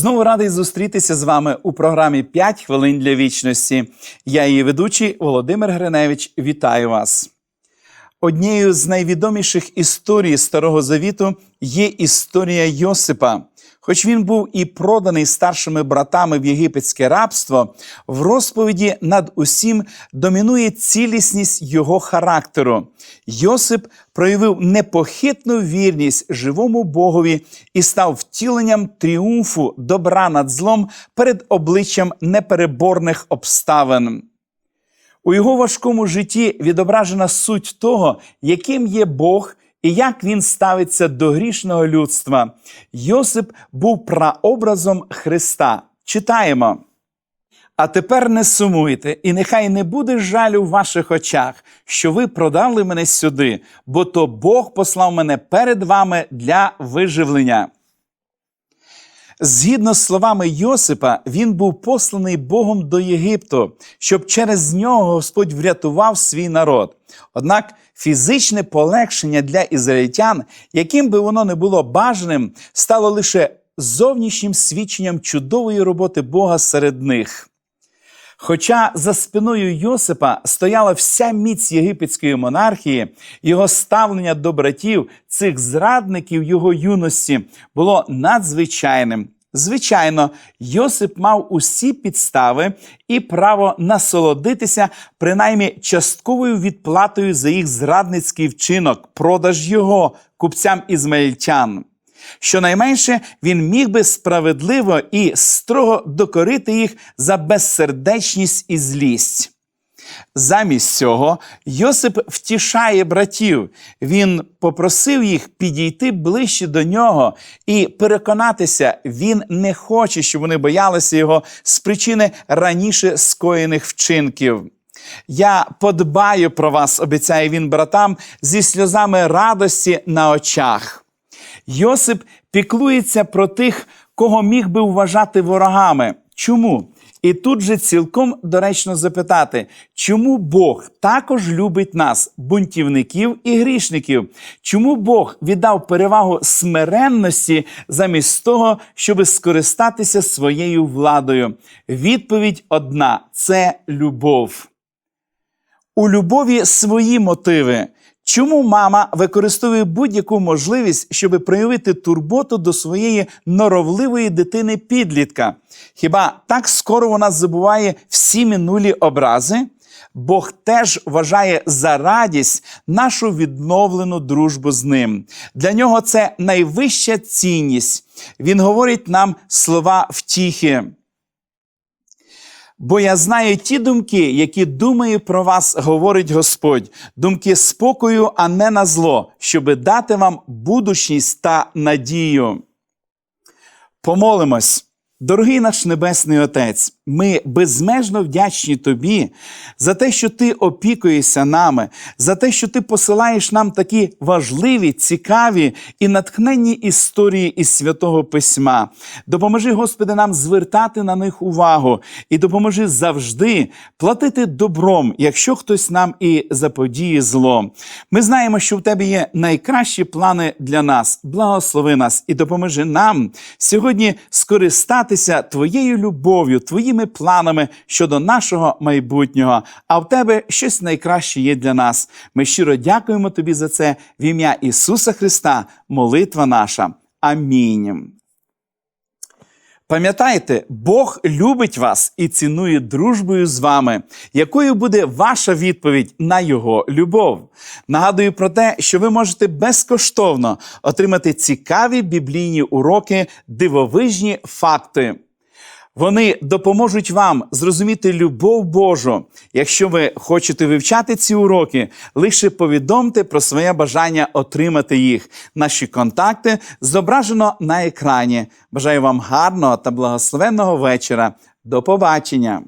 Знову радий зустрітися з вами у програмі «5 хвилин для вічності. Я її ведучий Володимир Гриневич. Вітаю вас. Однією з найвідоміших історій Старого Завіту є історія Йосипа. Хоч він був і проданий старшими братами в єгипетське рабство, в розповіді над усім домінує цілісність його характеру. Йосип проявив непохитну вірність живому Богові і став втіленням тріумфу добра над злом перед обличчям непереборних обставин. У його важкому житті відображена суть того, яким є Бог і як він ставиться до грішного людства. Йосип був прообразом Христа. Читаємо. А тепер не сумуйте, і нехай не буде жалю в ваших очах, що ви продали мене сюди, бо то Бог послав мене перед вами для виживлення. Згідно з словами Йосипа, він був посланий Богом до Єгипту, щоб через нього Господь врятував свій народ. Однак фізичне полегшення для ізраїльтян, яким би воно не було бажаним, стало лише зовнішнім свідченням чудової роботи Бога серед них. Хоча за спиною Йосипа стояла вся міць єгипетської монархії, його ставлення до братів, цих зрадників його юності, було надзвичайним. Звичайно, Йосип мав усі підстави і право насолодитися принаймні частковою відплатою за їх зрадницький вчинок, продаж його купцям ізмаїльтян. Щонайменше він міг би справедливо і строго докорити їх за безсердечність і злість. Замість цього Йосип втішає братів. Він попросив їх підійти ближче до нього і переконатися, він не хоче, щоб вони боялися його з причини раніше скоєних вчинків. Я подбаю про вас, обіцяє він братам, зі сльозами радості на очах. Йосип піклується про тих, кого міг би вважати ворогами. Чому? І тут же цілком доречно запитати, чому Бог також любить нас, бунтівників і грішників? Чому Бог віддав перевагу смиренності замість того, щоб скористатися своєю владою? Відповідь одна це любов. У любові свої мотиви. Чому мама використовує будь-яку можливість, щоб проявити турботу до своєї норовливої дитини підлітка? Хіба так скоро вона забуває всі минулі образи? Бог теж вважає за радість нашу відновлену дружбу з ним. Для нього це найвища цінність. Він говорить нам слова втіхи. Бо я знаю ті думки, які думаю про вас, говорить Господь, думки спокою, а не на зло, щоби дати вам будучність та надію. Помолимось. Дорогий наш Небесний Отець, ми безмежно вдячні Тобі за те, що Ти опікуєшся нами, за те, що Ти посилаєш нам такі важливі, цікаві і натхненні історії із святого Письма. Допоможи, Господи, нам звертати на них увагу і допоможи завжди платити добром, якщо хтось нам і заподіє зло. Ми знаємо, що в Тебе є найкращі плани для нас. Благослови нас і допоможи нам сьогодні скористатися Твоєю любов'ю, Твоїми планами щодо нашого майбутнього. А в Тебе щось найкраще є для нас. Ми щиро дякуємо Тобі за це в ім'я Ісуса Христа, молитва наша. Амінь. Пам'ятайте, Бог любить вас і цінує дружбою з вами. Якою буде ваша відповідь на Його любов? Нагадую про те, що ви можете безкоштовно отримати цікаві біблійні уроки, дивовижні факти. Вони допоможуть вам зрозуміти любов Божу. Якщо ви хочете вивчати ці уроки, лише повідомте про своє бажання отримати їх. Наші контакти зображено на екрані. Бажаю вам гарного та благословенного вечора. До побачення!